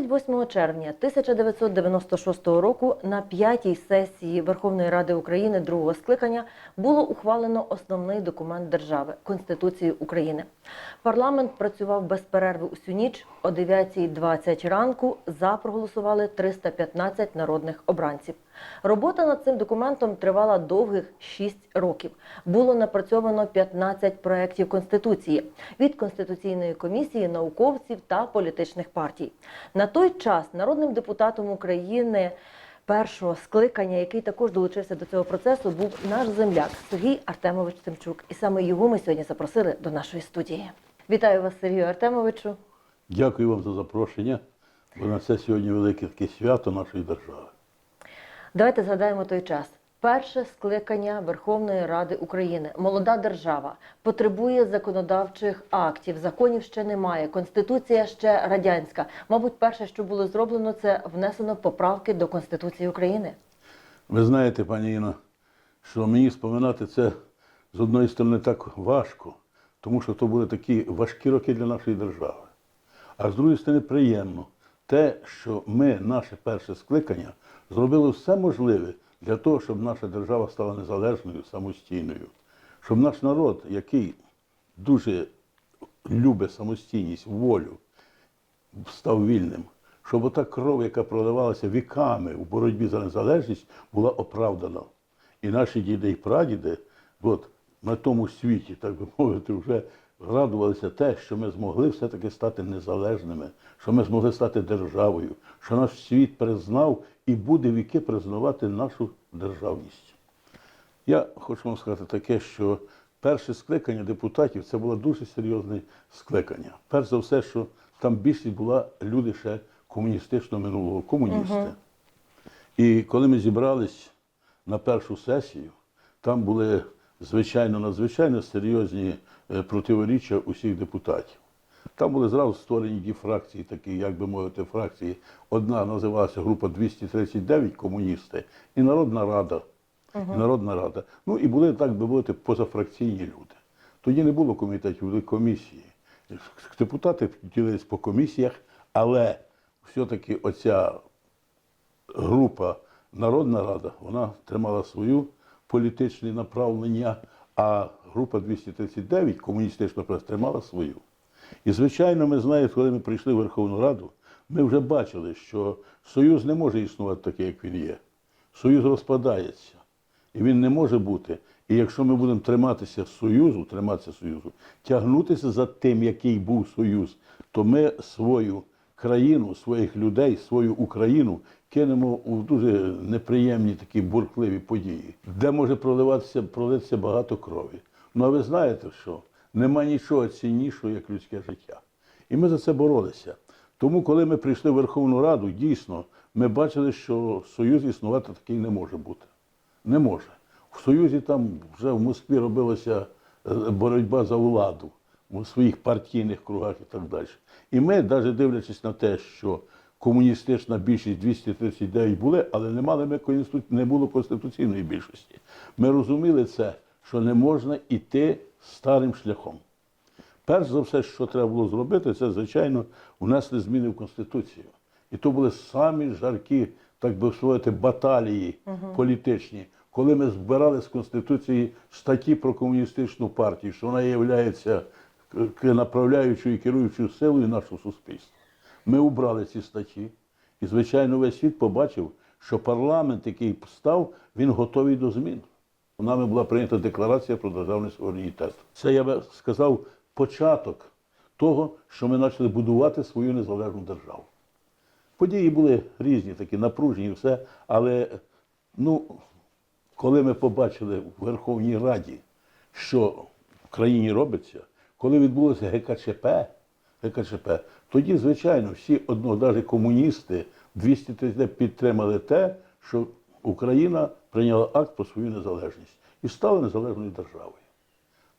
28 червня 1996 року на п'ятій сесії Верховної Ради України другого скликання було ухвалено основний документ держави Конституції України. Парламент працював без перерви усю ніч. О 9.20 ранку за проголосували 315 народних обранців. Робота над цим документом тривала довгих 6 років. Було напрацьовано 15 проєктів Конституції від Конституційної комісії, науковців та політичних партій. На той час народним депутатом України першого скликання, який також долучився до цього процесу, був наш земляк Сергій Артемович Тимчук. І саме його ми сьогодні запросили до нашої студії. Вітаю вас, Сергію Артемовичу. Дякую вам за запрошення, бо на це сьогодні велике таке свято нашої держави. Давайте згадаємо той час. Перше скликання Верховної Ради України. Молода держава потребує законодавчих актів. Законів ще немає. Конституція ще радянська. Мабуть, перше, що було зроблено, це внесено поправки до Конституції України. Ви знаєте, пані Інна, що мені споминати це з одної сторони так важко, тому що то були такі важкі роки для нашої держави. А з другої сторони, приємно. Те, що ми, наше перше скликання, зробили все можливе для того, щоб наша держава стала незалежною, самостійною, щоб наш народ, який дуже любить самостійність, волю, став вільним, щоб ота кров, яка проливалася віками у боротьбі за незалежність, була оправдана. І наші діди і прадіди, от на тому світі, так би мовити, вже радувалися те, що ми змогли все-таки стати незалежними, що ми змогли стати державою, що наш світ признав і буде віки признавати нашу державність. Я хочу вам сказати таке, що перше скликання депутатів це було дуже серйозне скликання. Перш за все, що там більшість була люди ще комуністичного минулого, комуністи. І коли ми зібрались на першу сесію, там були звичайно надзвичайно серйозні е, противоріччя усіх депутатів. Там були зразу створені дві фракції, такі, як би мовити, фракції. Одна називалася група 239 комуністи і Народна Рада. І Народна Рада. Ну і були, так би мовити, позафракційні люди. Тоді не було комітетів, були комісії. Депутати ділились по комісіях, але все-таки оця група Народна Рада, вона тримала свою політичне направлення, а група 239 комуністична тримала свою. І, звичайно, ми знаємо, коли ми прийшли в Верховну Раду, ми вже бачили, що Союз не може існувати такий, як він є. Союз розпадається. І він не може бути. І якщо ми будемо триматися Союзу, триматися Союзу, тягнутися за тим, який був Союз, то ми свою країну, своїх людей, свою Україну кинемо у дуже неприємні такі бурхливі події, де може проливатися, пролитися багато крові. Ну а ви знаєте що? Нема нічого ціннішого, як людське життя. І ми за це боролися. Тому, коли ми прийшли в Верховну Раду, дійсно, ми бачили, що Союз існувати такий не може бути. Не може. В Союзі там вже в Москві робилася е, боротьба за владу у своїх партійних кругах і так далі. І ми, навіть дивлячись на те, що комуністична більшість 239 були, але не мали ми не було конституційної більшості. Ми розуміли це, що не можна йти старим шляхом. Перш за все, що треба було зробити, це, звичайно, внесли зміни в Конституцію. І то були самі жаркі, так би сказати, баталії політичні, коли ми збирали з Конституції статті про комуністичну партію, що вона є направляючою і керуючою силою нашого суспільства. Ми убрали ці статті. І, звичайно, весь світ побачив, що парламент, який став, він готовий до змін. Нами була прийнята декларація про державний суверенітет. Це я би сказав початок того, що ми почали будувати свою незалежну державу. Події були різні, такі напружені, все, але ну, коли ми побачили в Верховній Раді, що в країні робиться, коли відбулося ГКЧП, ГКЧП, тоді, звичайно, всі одно, навіть комуністи 230 підтримали те, що Україна прийняла акт про свою незалежність і стала незалежною державою.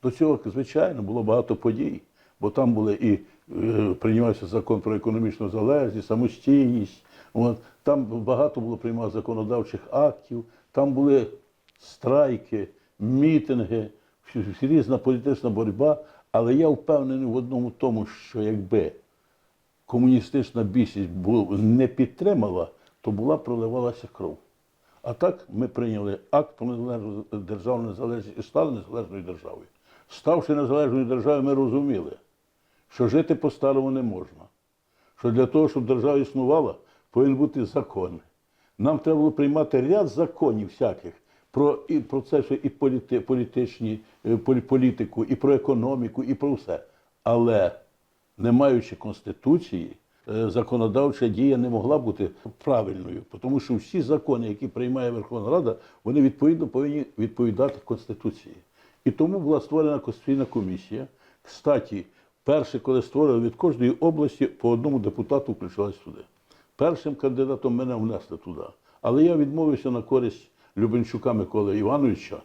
До цього, звичайно, було багато подій, бо там були і е, приймався закон про економічну залежність, самостійність. От, там багато було приймав законодавчих актів, там були страйки, мітинги, різна політична боротьба. Але я впевнений в одному тому, що якби комуністична більшість не підтримала, то була проливалася кров. А так ми прийняли акт про незалежну державну незалежність і стали незалежною державою. Ставши незалежною державою, ми розуміли, що жити по-старому не можна. Що для того, щоб держава існувала, повинен бути закон. Нам треба було приймати ряд законів всяких про і про це, що і політи, політичні, е, політику, і про економіку, і про все. Але не маючи конституції, е, законодавча дія не могла бути правильною, тому що всі закони, які приймає Верховна Рада, вони відповідно повинні відповідати Конституції. І тому була створена Конституційна комісія. Кстаті, перше, коли створили від кожної області, по одному депутату включалось туди. Першим кандидатом мене внесли туди. Але я відмовився на користь Любенчука Миколи Івановича,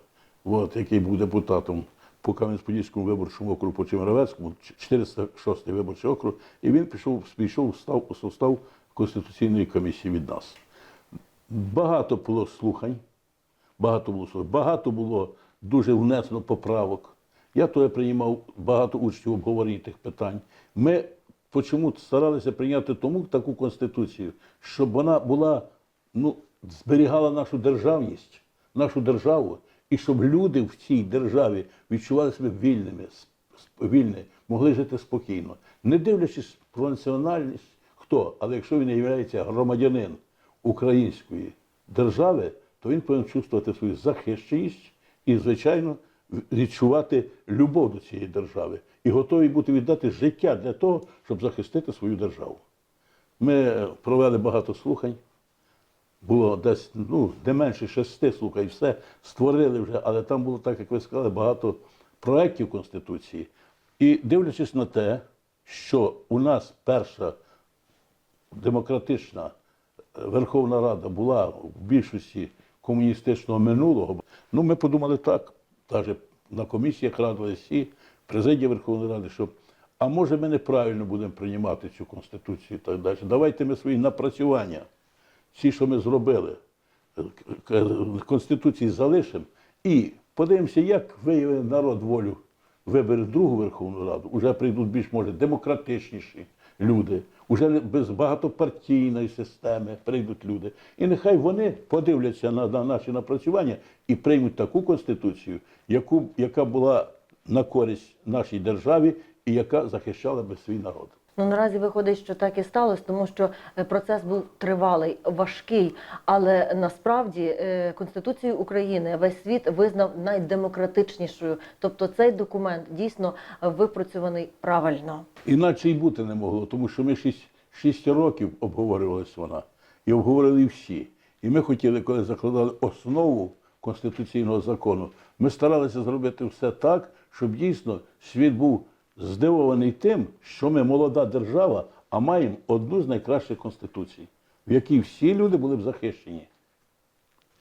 от, який був депутатом по Кам'янець-Подільському виборчому округу по Чемеровецькому, 406 виборчий округ, і він пішов, пішов став, у состав Конституційної комісії від нас. Багато було слухань, багато було слухань, багато було дуже внесено поправок. Я то приймав багато учнів в обговоренні тих питань. Ми почому старалися прийняти тому таку конституцію, щоб вона була, ну, зберігала нашу державність, нашу державу, і щоб люди в цій державі відчували себе вільними, вільні, могли жити спокійно, не дивлячись про національність, хто, але якщо він є громадянин української держави, то він повинен чувствувати свою захищеність і, звичайно, відчувати любов до цієї держави і готові бути віддати життя для того, щоб захистити свою державу. Ми провели багато слухань. Було десь ну, не менше шести слухань, все створили вже, але там було, так як ви сказали, багато проєктів Конституції. І дивлячись на те, що у нас перша демократична е, Верховна Рада була в більшості комуністичного минулого, ну ми подумали так, навіть на комісіях радились і президія Верховної Ради, що а може ми неправильно будемо приймати цю конституцію і так далі. Давайте ми свої напрацювання, ці, що ми зробили, е, к- Конституції залишимо і подивимося, як виявив народ волю вибере другу Верховну Раду, вже прийдуть більш може демократичніші люди, вже без багатопартійної системи прийдуть люди. І нехай вони подивляться на, на наші напрацювання і приймуть таку конституцію, яку, яка була на користь нашій державі і яка захищала би свій народ. Ну наразі виходить, що так і сталося, тому що е, процес був тривалий, важкий. Але насправді е, Конституцію України весь світ визнав найдемократичнішою. Тобто цей документ дійсно випрацьований правильно. Іначе й бути не могло, тому що ми шість, шість років обговорювалась вона, і обговорили всі. І ми хотіли, коли закладали основу конституційного закону, ми старалися зробити все так, щоб дійсно світ був здивований тим, що ми молода держава, а маємо одну з найкращих конституцій, в якій всі люди були б захищені.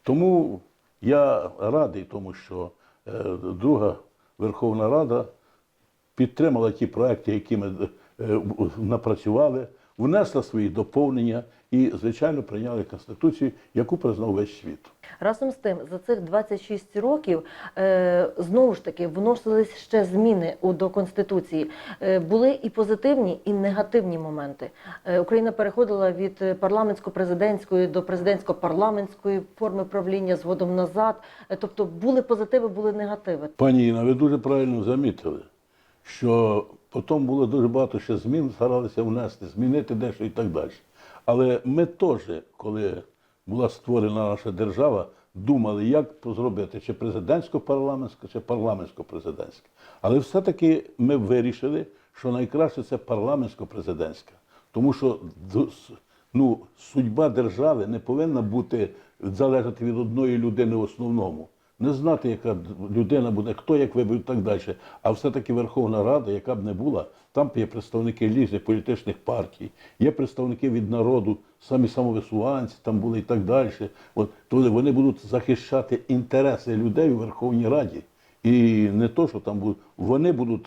Тому я радий тому, що е, друга Верховна Рада підтримала ті проекти, які ми е, напрацювали, внесла свої доповнення і, звичайно, прийняли Конституцію, яку признав весь світ. Разом з тим, за цих 26 років е, знову ж таки вносились ще зміни до конституції. Е, були і позитивні, і негативні моменти. Е, Україна переходила від парламентсько-президентської до президентсько-парламентської форми правління згодом назад. Е, тобто були позитиви, були негативи. Пані Інна, ви дуже правильно замітили, що потім було дуже багато ще змін, старалися внести, змінити дещо і так далі. Але ми теж, коли була створена наша держава, думали, як зробити, чи президентсько-парламентське, чи парламентсько-президентське. Але все-таки ми вирішили, що найкраще це парламентсько-президентське. Тому що ну, судьба держави не повинна бути залежати від одної людини в основному. Не знати, яка людина буде, хто як і так далі. А все-таки Верховна Рада, яка б не була, там є представники різних політичних партій, є представники від народу, самі самовисуванці там були і так далі. От, то вони будуть захищати інтереси людей у Верховній Раді. І не то, що там будуть, вони будуть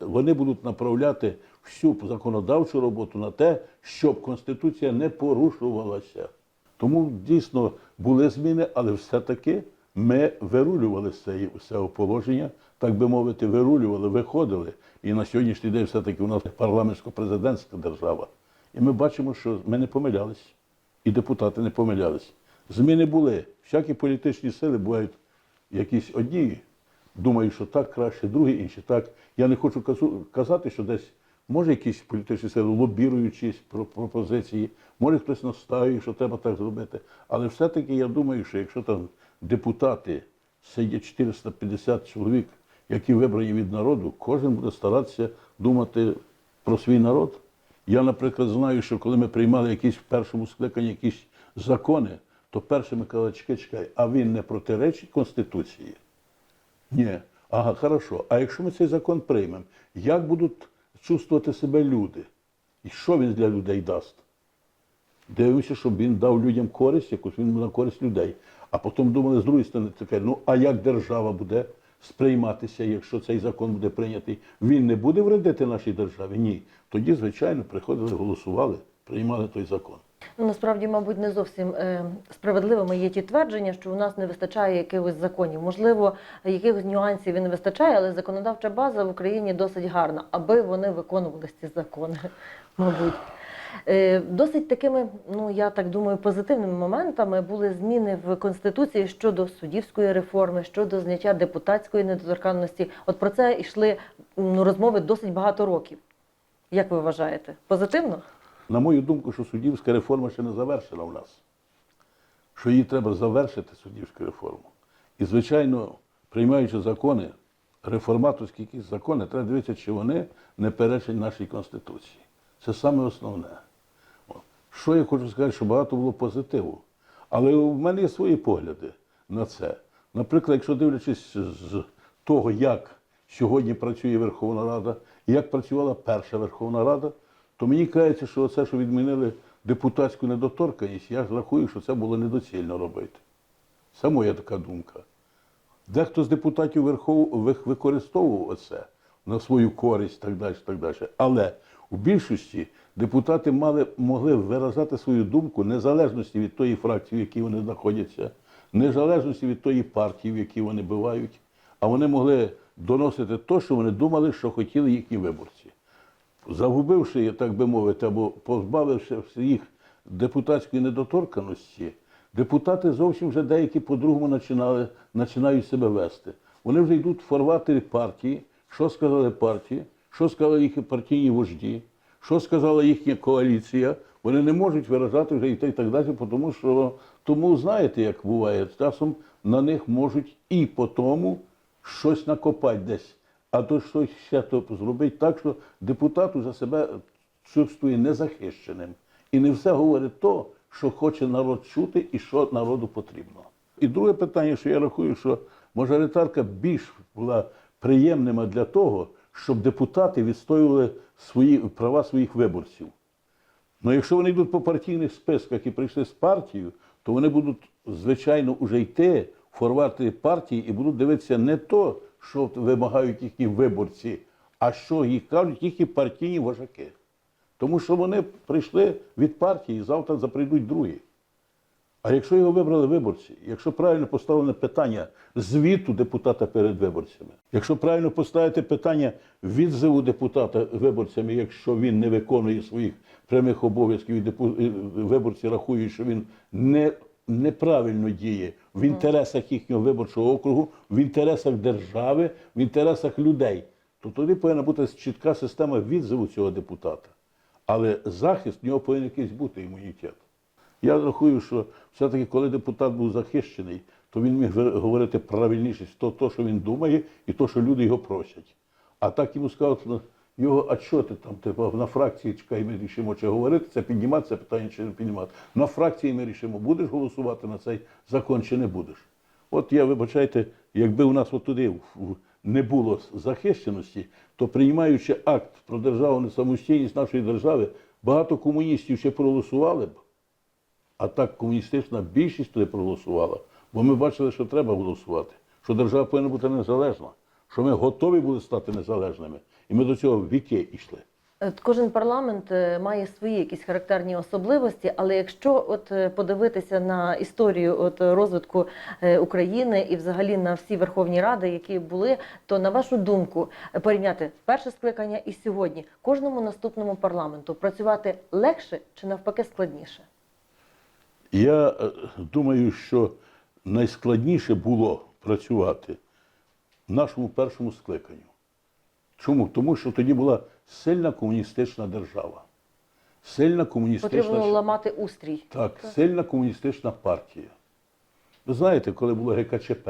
вони будуть направляти всю законодавчу роботу на те, щоб Конституція не порушувалася. Тому дійсно були зміни, але все-таки ми вирулювали з цього положення так би мовити, вирулювали, виходили. І на сьогоднішній день все-таки у нас парламентсько-президентська держава. І ми бачимо, що ми не помилялись, і депутати не помилялись. Зміни були. Всякі політичні сили бувають якісь одні, думають, що так краще, другі інші так. Я не хочу казати, що десь може якісь політичні сили лобірують чиїсь про- пропозиції, може хтось наставить, що треба так зробити. Але все-таки я думаю, що якщо там депутати сидять 450 чоловік, які вибрані від народу, кожен буде старатися думати про свій народ. Я, наприклад, знаю, що коли ми приймали якісь в першому скликанні якісь закони, то перше ми казали, чекай, чекай, а він не протиречить Конституції? Ні. Ага, хорошо. А якщо ми цей закон приймемо, як будуть чувствувати себе люди? І що він для людей дасть? Дивимося, щоб він дав людям користь, якусь він на користь людей. А потім думали з другої сторони, ну а як держава буде сприйматися, якщо цей закон буде прийнятий? Він не буде вредити нашій державі? Ні. Тоді, звичайно, приходили, голосували, приймали той закон. Ну, насправді, мабуть, не зовсім е, справедливими є ті твердження, що у нас не вистачає якихось законів. Можливо, якихось нюансів і не вистачає, але законодавча база в Україні досить гарна, аби вони виконували ці закони, мабуть. Е, Досить такими, ну я так думаю, позитивними моментами були зміни в конституції щодо суддівської реформи, щодо зняття депутатської недоторканності. От про це йшли ну, розмови досить багато років. Як ви вважаєте? Позитивно? На мою думку, що суддівська реформа ще не завершена в нас. Що її треба завершити, суддівську реформу. І, звичайно, приймаючи закони, реформаторські якісь закони, треба дивитися, чи вони не перечать нашій Конституції. Це саме основне. Що я хочу сказати, що багато було позитиву. Але в мене є свої погляди на це. Наприклад, якщо дивлячись з того, як сьогодні працює Верховна Рада, як працювала перша Верховна Рада, то мені кажеться, що це, що відмінили депутатську недоторканність, я рахую, що це було недоцільно робити. Це моя така думка. Дехто з депутатів Верхов... використовував це на свою користь, так далі, так далі. Але у більшості депутати мали, могли виражати свою думку незалежності від тої фракції, в якій вони знаходяться, незалежності від тої партії, в якій вони бувають, а вони могли доносити те, що вони думали, що хотіли їхні виборці. Загубивши, так би мовити, або позбавивши їх депутатської недоторканості, депутати зовсім вже деякі по-другому починають себе вести. Вони вже йдуть в фарватері партії, що сказали партії, що сказали їхні партійні вожді, що сказала їхня коаліція. Вони не можуть виражати вже і те, і так далі, тому що тому знаєте, як буває, часом на них можуть і по тому щось накопати десь. А то щось ще то зробить так, що депутат уже себе чувствує незахищеним. І не все говорить то, що хоче народ чути і що народу потрібно. І друге питання, що я рахую, що мажоритарка більш була приємними для того, щоб депутати відстоювали свої права своїх виборців. Ну, якщо вони йдуть по партійних списках і прийшли з партією, то вони будуть, звичайно, уже йти форварди партії і будуть дивитися не то, що вимагають їхні виборці, а що їх кажуть їхні партійні вожаки. Тому що вони прийшли від партії, завтра заприйдуть другі. А якщо його вибрали виборці, якщо правильно поставлене питання звіту депутата перед виборцями, якщо правильно поставити питання відзиву депутата виборцями, якщо він не виконує своїх прямих обов'язків, і виборці рахують, що він не, неправильно діє в інтересах їхнього виборчого округу, в інтересах держави, в інтересах людей, то тоді повинна бути чітка система відзиву цього депутата. Але захист в нього повинен якийсь бути імунітет. Я рахую, що все-таки, коли депутат був захищений, то він міг говорити правильніше то, то, що він думає, і то, що люди його просять. А так йому сказали, ну, його, а що ти там, типу, на фракції чекай, ми рішимо, чи говорити, це піднімати це питання, чи не піднімати. На фракції ми рішимо, будеш голосувати на цей закон, чи не будеш. От я, вибачайте, якби у нас от туди не було захищеності, то приймаючи акт про державну самостійність нашої держави, багато комуністів ще проголосували б. А так комуністична більшість туди проголосувала, бо ми бачили, що треба голосувати, що держава повинна бути незалежна, що ми готові були стати незалежними. І ми до цього віки йшли. От Кожен парламент е, має свої якісь характерні особливості, але якщо от е, подивитися на історію от е, розвитку е, України і взагалі на всі Верховні Ради, які були, то на вашу думку е, порівняти перше скликання і сьогодні кожному наступному парламенту працювати легше чи навпаки складніше? Я е, думаю, що найскладніше було працювати в нашому першому скликанню. Чому? Тому що тоді була сильна комуністична держава. Сильна комуністична Потрібно ламати устрій. Так, сильна комуністична партія. Ви знаєте, коли було ГКЧП,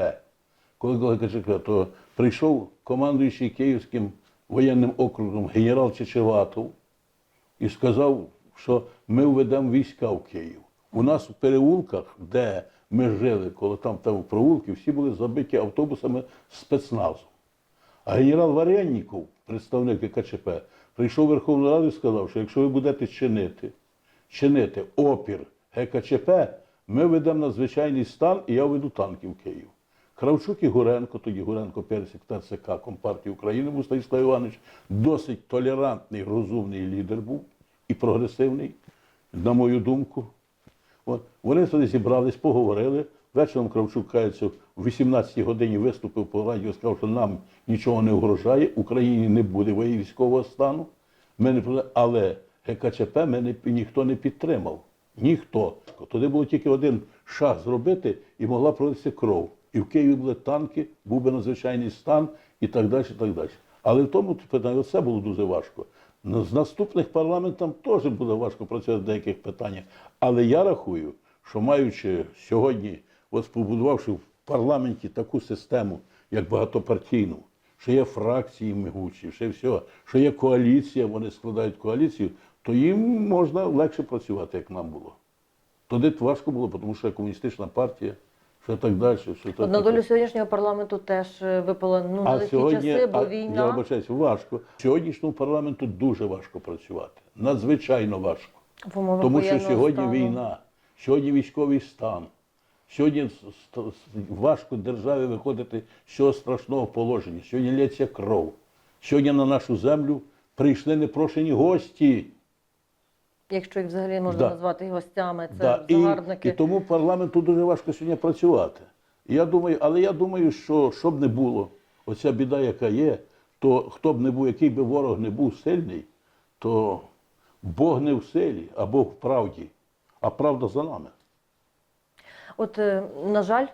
коли було ГКЧП, то прийшов командуючий Київським воєнним округом генерал Чечеватов і сказав, що ми введемо війська в Київ. У нас в переулках, де ми жили, коли там, там провулки, всі були забиті автобусами спецназу. А генерал Варенніков, представник ГКЧП, прийшов в Верховну Раду і сказав, що якщо ви будете чинити, чинити опір ГКЧП, ми ведемо надзвичайний стан, і я веду танки в Київ. Кравчук і Гуренко, тоді Гуренко, перший секретар ЦК Компартії України був Станіслав Іванович, досить толерантний, розумний лідер був і прогресивний, на мою думку. От. Вони тоді зібрались, поговорили. Вечором Кравчук кається, в 18 годині виступив по радіо, сказав, що нам нічого не угрожає, Україні не буде військового стану. Ми не але ГКЧП мене ніхто не підтримав. Ніхто. Туди було тільки один шаг зробити і могла пролитися кров. І в Києві були танки, був би надзвичайний стан і так далі. І так далі. Але в тому питанні це було дуже важко. Ну, З наступних парламентам теж буде важко працювати в деяких питаннях. Але я рахую, що маючи сьогодні, от побудувавши в парламенті таку систему, як багатопартійну, що є фракції мигучі, що є все, що є коаліція, вони складають коаліцію, то їм можна легше працювати, як нам було. Тоді важко було, тому що комуністична партія, що так далі. Що так на долю сьогоднішнього парламенту теж е, випало ну а нелегкі сьогодні, часи, бо а, війна. я вибачаюсь, важко. Сьогоднішньому парламенту дуже важко працювати. Надзвичайно важко. в Тому що сьогодні стану. війна, сьогодні військовий стан. Сьогодні важко державі виходити з цього страшного положення. Сьогодні лється кров. Сьогодні на нашу землю прийшли непрошені гості. Якщо їх взагалі можна Да. назвати і гостями, це Да, загарбники. і тому парламенту дуже важко сьогодні працювати. Я думаю, але я думаю, що щоб не було, оця біда, яка є, то хто б не був, який би ворог не був сильний, то Бог не в силі, а Бог в правді, а правда за нами. От, е, на жаль,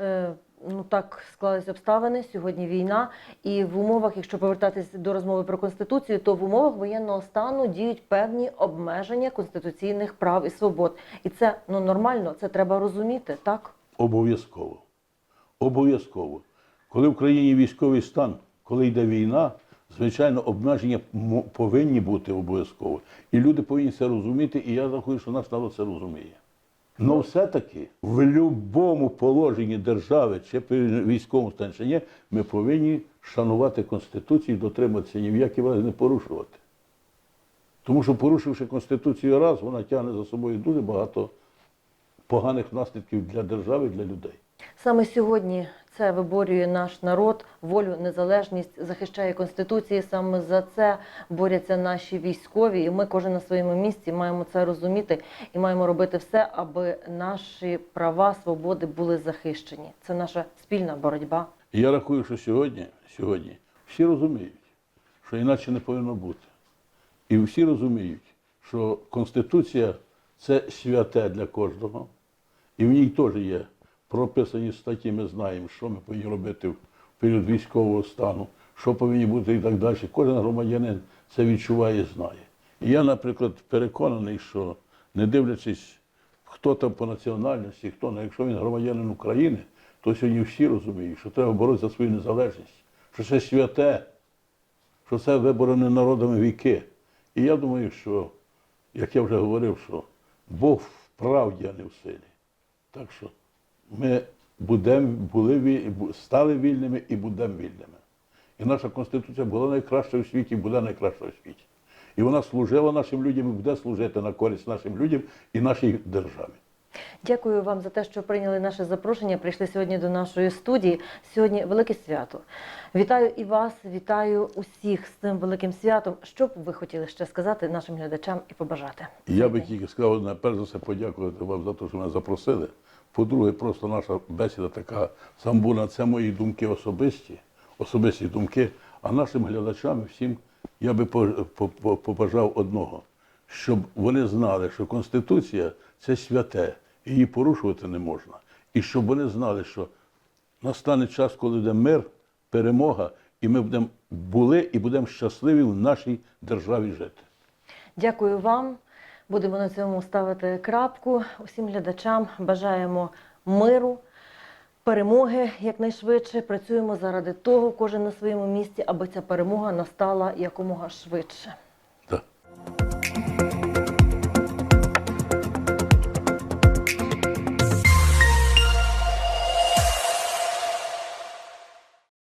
е, ну так склалися обставини. Сьогодні війна, і в умовах, якщо повертатись до розмови про конституцію, то в умовах воєнного стану діють певні обмеження конституційних прав і свобод. І це ну нормально, це треба розуміти, так? Обов'язково. Обов'язково. Коли в країні військовий стан, коли йде війна, звичайно, обмеження повинні бути обов'язково. І люди повинні це розуміти, і я рахую, що наш народ це розуміє. Але все-таки в будь-якому положенні держави, чи при військовому стані, чи ні, ми повинні шанувати Конституцію і дотриматися ні в якій разі не порушувати. Тому що порушивши Конституцію раз, вона тягне за собою дуже багато поганих наслідків для держави, для людей. Саме сьогодні це виборює наш народ, волю, незалежність, захищає конституції. Саме за це борються наші військові, і ми кожен на своєму місці маємо це розуміти і маємо робити все, аби наші права, свободи були захищені. Це наша спільна боротьба. Я рахую, що сьогодні, сьогодні всі розуміють, що іначе не повинно бути. І всі розуміють, що Конституція це святе для кожного, і в ній теж є прописані статті, ми знаємо, що ми повинні робити в період військового стану, що повинні бути і так далі. Кожен громадянин це відчуває і знає. І я, наприклад, переконаний, що не дивлячись, хто там по національності, хто не, якщо він громадянин України, то сьогодні всі розуміють, що треба боротися за свою незалежність, що це святе, що це виборене народами віки. І я думаю, що, як я вже говорив, що Бог в правді, а не в силі. Так що ми будем, були, стали вільними і будемо вільними. І наша Конституція була найкраща у світі, і буде найкраща у світі. І вона служила нашим людям і буде служити на користь нашим людям і нашій державі. Дякую вам за те, що прийняли наше запрошення. Прийшли сьогодні до нашої студії. Сьогодні велике свято. Вітаю і вас, вітаю усіх з цим великим святом. Що б ви хотіли ще сказати нашим глядачам і побажати? Я би тільки сказав, перш за все подякувати вам за те, що мене запросили. По-друге, просто наша бесіда така самбурна, це мої думки особисті, особисті думки. А нашим глядачам всім я би по- по- по- побажав одного, щоб вони знали, що Конституція це святе, її порушувати не можна. І щоб вони знали, що настане час, коли буде мир, перемога, і ми будемо були і будемо щасливі в нашій державі жити. Дякую вам. Будемо на цьому ставити крапку. Усім глядачам бажаємо миру, перемоги якнайшвидше. Працюємо заради того, кожен на своєму місці, аби ця перемога настала якомога швидше.